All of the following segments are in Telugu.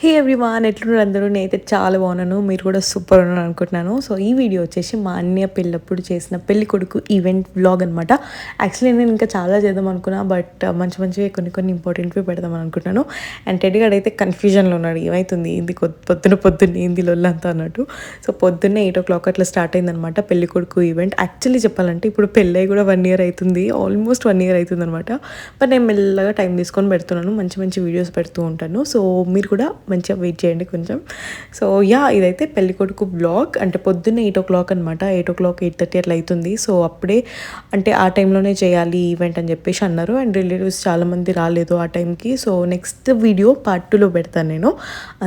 హే ఎవ్రీవాన్ ఎట్లున్నారు అందరూ? నేనైతే చాలా బాగున్నాను. మీరు కూడా సూపర్ ఉన్నాను అనుకుంటున్నాను. సో ఈ వీడియో వచ్చేసి మా అన్నయ్య పెళ్ళప్పుడు చేసిన పెళ్ళి కొడుకు ఈవెంట్ వ్లాగ్ అనమాట యాక్చువల్లీ నేను ఇంకా చాలా చేద్దాం అనుకున్నా బట్ uh, మంచి మంచిగా కొన్ని కొన్ని ఇంపార్టెంట్వి పెడదాం అనుకుంటున్నాను. అండ్ టెడ్డీ గడ్ అయితే కన్ఫ్యూజన్లో ఉన్నాడు. ఏమవుతుంది ఏంది పొద్దున పొద్దున్న ఏంది లొల్లంతా అన్నట్టు. సో పొద్దున్నే ఎయిట్ ఓ క్లాక్ అట్లా స్టార్ట్ అయిందనమాట పెళ్ళి కొడుకు ఈవెంట్ యాక్చువల్లీ చెప్పాలంటే ఇప్పుడు పెళ్ళై కూడా వన్ ఇయర్ అవుతుంది ఆల్మోస్ట్ వన్ ఇయర్ అవుతుంది అనమాట బట్ నేను మెల్లగా టైం తీసుకొని పెడుతున్నాను. మంచి మంచి వీడియోస్ పెడుతూ ఉంటాను. సో మీరు కూడా మంచిగా వెయిట్ చేయండి కొంచెం. సో యా ఇదైతే పెళ్ళికొడుకు బ్లాగ్ అంటే పొద్దున్న ఎయిట్ ఓ క్లాక్ అనమాట eight o'clock eight thirty అట్లా అవుతుంది సో అప్పుడే అంటే ఆ టైంలోనే చేయాలి ఈవెంట్ అని చెప్పేసి అన్నారు. అండ్ రిలేటివ్స్ చాలామంది రాలేదు ఆ టైంకి సో నెక్స్ట్ వీడియో పార్ట్ టూలో పెడతాను నేను.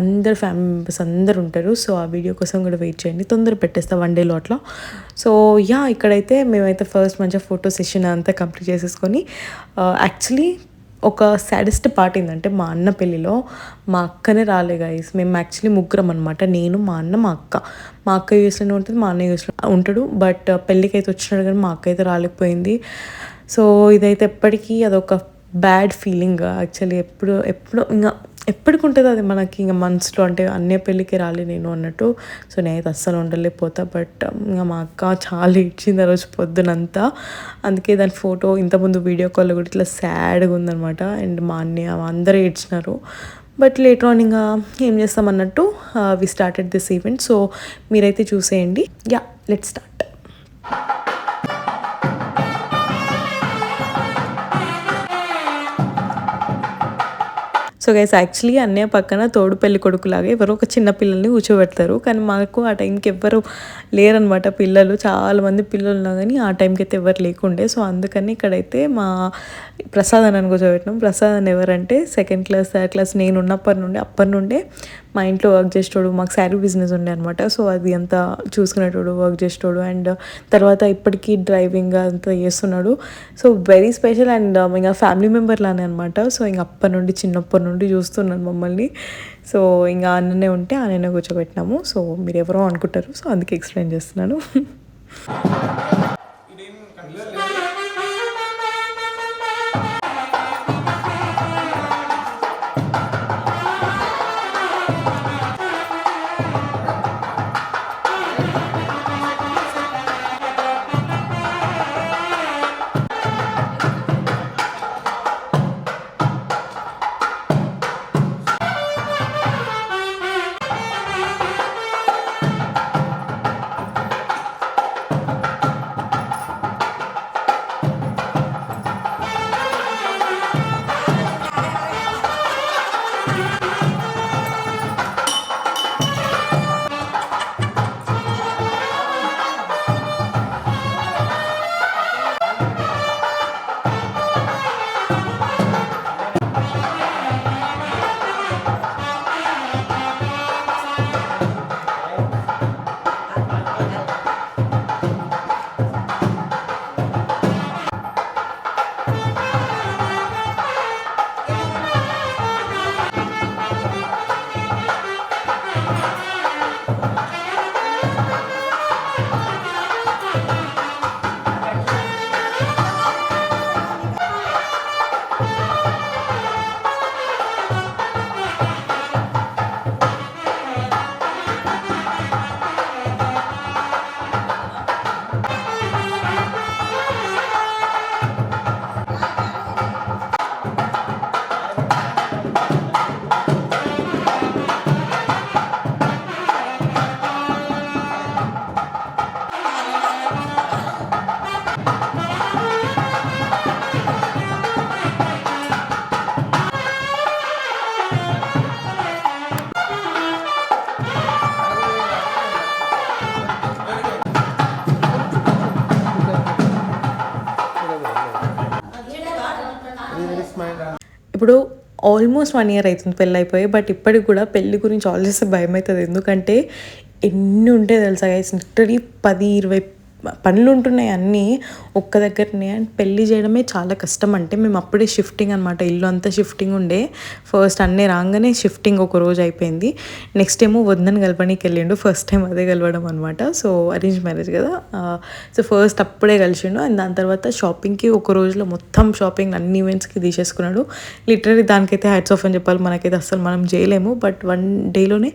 అందరు ఫ్యామిలీ మెంబర్స్ అందరు ఉంటారు. సో ఆ వీడియో కోసం కూడా వెయిట్ చేయండి. తొందర పెట్టేస్తా వన్ డేలో అట్లా. సో యా ఇక్కడైతే మేమైతే ఫస్ట్ మంచిగా ఫోటో సెషన్ అంతా కంప్లీట్ చేసేసుకొని uh, యాక్చువల్లీ ఒక సాడెస్ట్ పార్ట్ ఏంటంటే మా అన్న పెళ్ళిలో మా అక్కనే రాలే గైస్ మేము యాక్చువల్లీ ముగ్గురం అనమాట నేను మా అన్న మా అక్క. మా అక్క యూస్లోనే ఉంటుంది మా అన్న యూస్లో ఉంటాడు. బట్ uh, పెళ్ళికి అయితే వచ్చినాడు కానీ మా అక్క అయితే రాలేకపోయింది. సో ఇదైతే ఎప్పటికీ అదొక బ్యాడ్ ఫీలింగ్ యాక్చువల్లీ ఎప్పుడు ఎప్పుడు ఇంకా ఎప్పటికి ఉంటుంది అది మనకి ఇంకా మనసులో అంటే అన్నే పెళ్ళికి రాలే నేను అన్నట్టు. సో నేనైతే అస్సలు ఉండలేకపోతా బట్ ఇంకా మా అక్క చాలా ఇచ్చింది ఆ రోజు పొద్దునంతా. అందుకే దాని ఫోటో ఇంతకుముందు వీడియో కాల్లో కూడా ఇట్లా సాడ్గా ఉందనమాట అండ్ మా అన్నయ్య అందరూ ఏడ్చినారు. బట్ లేటర్ ఆన్ ఇంకా ఏం చేస్తామన్నట్టు we started this event so మీరైతే చూసేయండి. Yeah let start so guys actually అన్నయ్య పక్కన తోడు పెళ్ళి కొడుకులాగా ఎవరో ఒక చిన్న పిల్లల్ని కూర్చోబెడతారు. కానీ మాకు ఆ టైంకి ఎవ్వరు లేరనమాట పిల్లలు. చాలామంది పిల్లలు ఉన్నా కానీ ఆ టైంకి అయితే ఎవరు లేకుండే. సో అందుకని ఇక్కడైతే మా ప్రసాద్ అని కూర్చోబెట్టినాం. ప్రసాద్ అని ఎవరంటే సెకండ్ క్లాస్ థర్డ్ క్లాస్ నేను ఉన్నప్పటి నుండి అప్పటి నుండే మా ఇంట్లో వర్క్ చేసేటోడు మాకు శారీ బిజినెస్ ఉండే అనమాట సో అది అంతా చూసుకునేటోడు వర్క్ చేసేటోడు అండ్ తర్వాత ఇప్పటికీ డ్రైవింగ్ అంతా చేస్తున్నాడు. సో వెరీ స్పెషల్ అండ్ ఇంకా ఫ్యామిలీ మెంబర్ లానే అనమాట సో ఇంక అప్పటి నుండి చిన్నప్పటి నుండి చూస్తున్నాను మమ్మల్ని. సో ఇంకా అన్ననే ఉంటే అన్ననే కూర్చోబెట్టినాము. సో మీరు ఎవరో అనుకుంటారు. సో అందుకే ఎక్స్ప్లెయిన్ చేస్తున్నాను. ఇప్పుడు ఆల్మోస్ట్ వన్ ఇయర్ అవుతుంది పెళ్ళి అయిపోయి బట్ ఇప్పటికి కూడా పెళ్ళి గురించి ఆలోచిస్తే భయం అవుతుంది ఎందుకంటే ఎన్ని ఉంటాయి తెలుసా గైస్ లిటరీ పది ఇరవై పనులు ఉంటున్నాయి అన్నీ ఒక్క దగ్గరనే. అండ్ పెళ్ళి చేయడమే చాలా కష్టం. అంటే మేము అప్పుడే షిఫ్టింగ్ అనమాట ఇల్లు అంతా షిఫ్టింగ్ ఉండే. ఫస్ట్ అన్నీ రాగానే షిఫ్టింగ్ ఒక రోజు అయిపోయింది. నెక్స్ట్ ఏమో వద్దని కలపడానికి వెళ్ళిండు. ఫస్ట్ టైం అదే కలవడం అనమాట సో అరేంజ్ మ్యారేజ్ కదా. సో ఫస్ట్ అప్పుడే కలిసిండు. అండ్ దాని తర్వాత షాపింగ్కి ఒక రోజులో మొత్తం షాపింగ్ అన్ని ఈవెంట్స్కి తీసేసుకున్నాడు. లిటరలీ దానికైతే హ్యాట్స్ ఆఫ్ అని చెప్పాలి. మనకైతే అసలు మనం చేయలేము. బట్ వన్ డేలోనే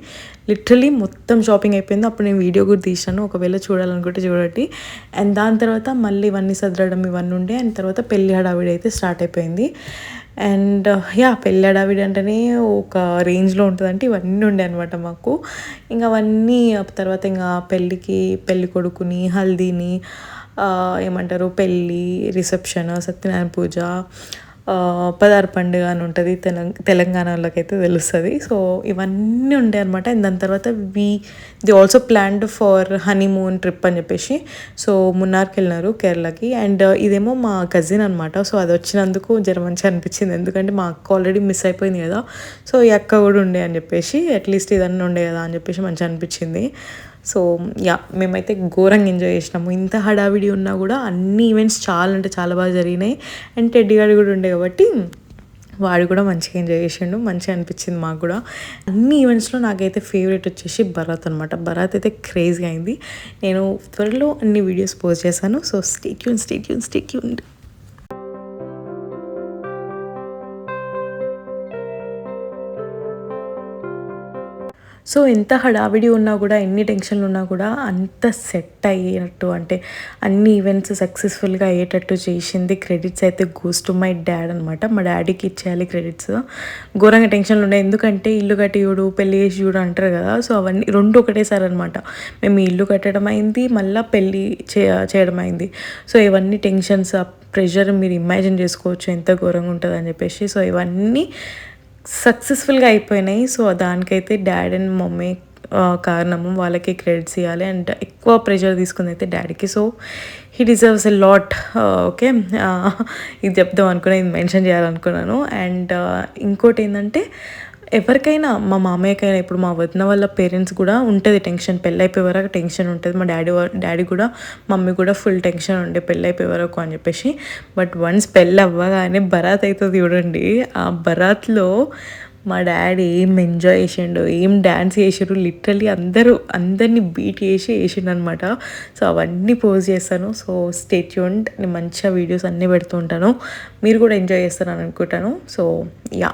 లిటరలీ మొత్తం షాపింగ్ అయిపోయింది. అప్పుడు నేను వీడియో కూడా తీసాను ఒకవేళ చూడాలనుకుంటే చూడండి. అండ్ దాని తర్వాత మళ్ళీ ఇవన్నీ సదరడం ఇవన్నీ ఉండే. అండ్ తర్వాత పెళ్ళి హడావిడి అయితే స్టార్ట్ అయిపోయింది. అండ్ యా పెళ్ళి హడావిడి అంటేనే ఒక రేంజ్లో ఉంటుందంటే ఇవన్నీ ఉండే అనమాట మాకు. ఇంకా అవన్నీ తర్వాత ఇంకా పెళ్ళికి పెళ్ళి కొడుకుని హల్దీని uh, ఏమంటారు పెళ్ళి రిసెప్షన్ సత్యనారాయణ పూజ పదార్ పండుగ అని ఉంటుంది తెలంగాణ తెలంగాణలోకి అయితే తెలుస్తుంది. సో ఇవన్నీ ఉండే అనమాట అండ్ దాని తర్వాత we the also planned for honeymoon trip అని చెప్పేసి. సో మున్నార్కి వెళ్ళినారు కేరళకి అండ్ uh, ఇదేమో మా కజిన్ అనమాట సో అది వచ్చినందుకు జర మంచిగా అనిపించింది. ఎందుకంటే మా అక్క ఆల్రెడీ మిస్ అయిపోయింది కదా. సో ఈ అక్క కూడా ఉండే అని చెప్పేసి అట్లీస్ట్ ఇదన్నీ ఉండే కదా అని చెప్పేసి మంచిగా అనిపించింది. సో యా మేమైతే ఘోరంగా ఎంజాయ్ చేసినాము. ఇంత హడావిడి ఉన్నా కూడా అన్ని ఈవెంట్స్ చాలా అంటే చాలా బాగా జరిగినాయి. అండ్ టెడ్డీ గారు కూడా ఉండే కాబట్టి వాడు కూడా మంచిగా ఎంజాయ్ చేసిండు. మంచిగా అనిపించింది మాకు కూడా. అన్ని ఈవెంట్స్లో నాకైతే ఫేవరెట్ వచ్చేసి భరత్ అనమాట భరత్ అయితే క్రేజీగా అయింది. నేను త్వరలో అన్ని వీడియోస్ పోస్ట్ చేశాను. So stay tuned stay tuned stay tuned so ఎంత హడావిడి ఉన్నా కూడా ఎన్ని టెన్షన్లు ఉన్నా కూడా అంత సెట్ అయ్యేటట్టు అంటే అన్ని ఈవెంట్స్ సక్సెస్ఫుల్గా అయ్యేటట్టు చేసింది క్రెడిట్స్. అయితే గోస్ టు మై డాడ్ అనమాట మా డాడీకి ఇచ్చేయాలి క్రెడిట్స్. ఘోరంగా టెన్షన్లు ఉన్నాయి. ఎందుకంటే ఇల్లు కట్టియుడు పెళ్ళి చేసి చూడు అంటారు కదా. సో అవన్నీ రెండు ఒకటేసారి అనమాట మేము ఇల్లు కట్టడం అయింది మళ్ళీ పెళ్ళి చేయడం అయింది. సో ఇవన్నీ టెన్షన్స్ ప్రెషర్ మీరు ఇమాజిన్ చేసుకోవచ్చు ఎంత ఘోరంగా ఉంటుంది అని చెప్పేసి. సో ఇవన్నీ సక్సెస్ఫుల్గా అయిపోయినాయి. సో దానికైతే డాడ్ అండ్ మమ్మీ కారణము వాళ్ళకి క్రెడిట్స్ ఇవ్వాలి అండ్ ఎక్కువ ప్రెషర్ తీసుకుంది అయితే డాడీకి. So he deserves a lot okay? ఇది చెప్దాం అనుకున్నా ఇది మెన్షన్ చేయాలనుకున్నాను. అండ్ ఇంకోటి ఏంటంటే ఎవరికైనా మా మామయ్యకైనా ఇప్పుడు మా వదిన వాళ్ళ పేరెంట్స్ కూడా ఉంటుంది టెన్షన్. పెళ్ళైపోయే వరకు టెన్షన్ ఉంటుంది. మా డాడీ డాడీ కూడా మమ్మీ కూడా ఫుల్ టెన్షన్ ఉండే పెళ్ళైపోయే వరకు అని చెప్పేసి. బట్ వన్స్ పెళ్ళి అవ్వగానే బరాత్ అవుతుంది చూడండి. ఆ బరాత్లో మా డాడీ ఏం ఎంజాయ్ చేసిండు ఏం డ్యాన్స్ చేసారు లిటరలీ అందరూ అందరినీ బీట్ చేసి వేసిండు అనమాట సో అవన్నీ పోస్ట్ చేస్తాను. సో స్టేట్యూంట్ నేను మంచిగా వీడియోస్ అన్నీ పెడుతూ ఉంటాను. మీరు కూడా ఎంజాయ్ చేస్తారని అనుకుంటాను. So yeah.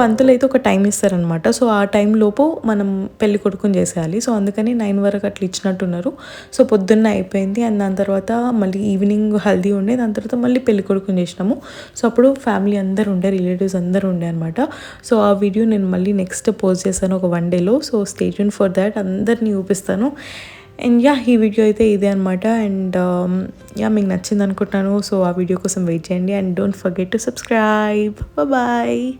పంతులు అయితే ఒక టైం ఇస్తారనమాట సో ఆ టైంలోపు మనం పెళ్ళి కొడుకుని చేసేయాలి. సో అందుకని నైన్ వరకు అట్లా ఇచ్చినట్టున్నారు. సో పొద్దున్న అయిపోయింది. అండ్ దాని తర్వాత మళ్ళీ ఈవినింగ్ హల్దీ ఉండే. దాని తర్వాత మళ్ళీ పెళ్ళి కొడుకుని చేసినాము. సో అప్పుడు ఫ్యామిలీ అందరు ఉండే. రిలేటివ్స్ అందరు ఉండే అనమాట సో ఆ వీడియో నేను మళ్ళీ నెక్స్ట్ పోస్ట్ చేశాను ఒక వన్ డేలో. So stay tuned for that. అందరినీ చూపిస్తాను. అండ్ యా ఈ వీడియో అయితే ఇదే అనమాట అండ్ యా మీకు నచ్చింది అనుకుంటున్నాను. సో ఆ వీడియో కోసం వెయిట్ చేయండి. And don't forget to subscribe. Bye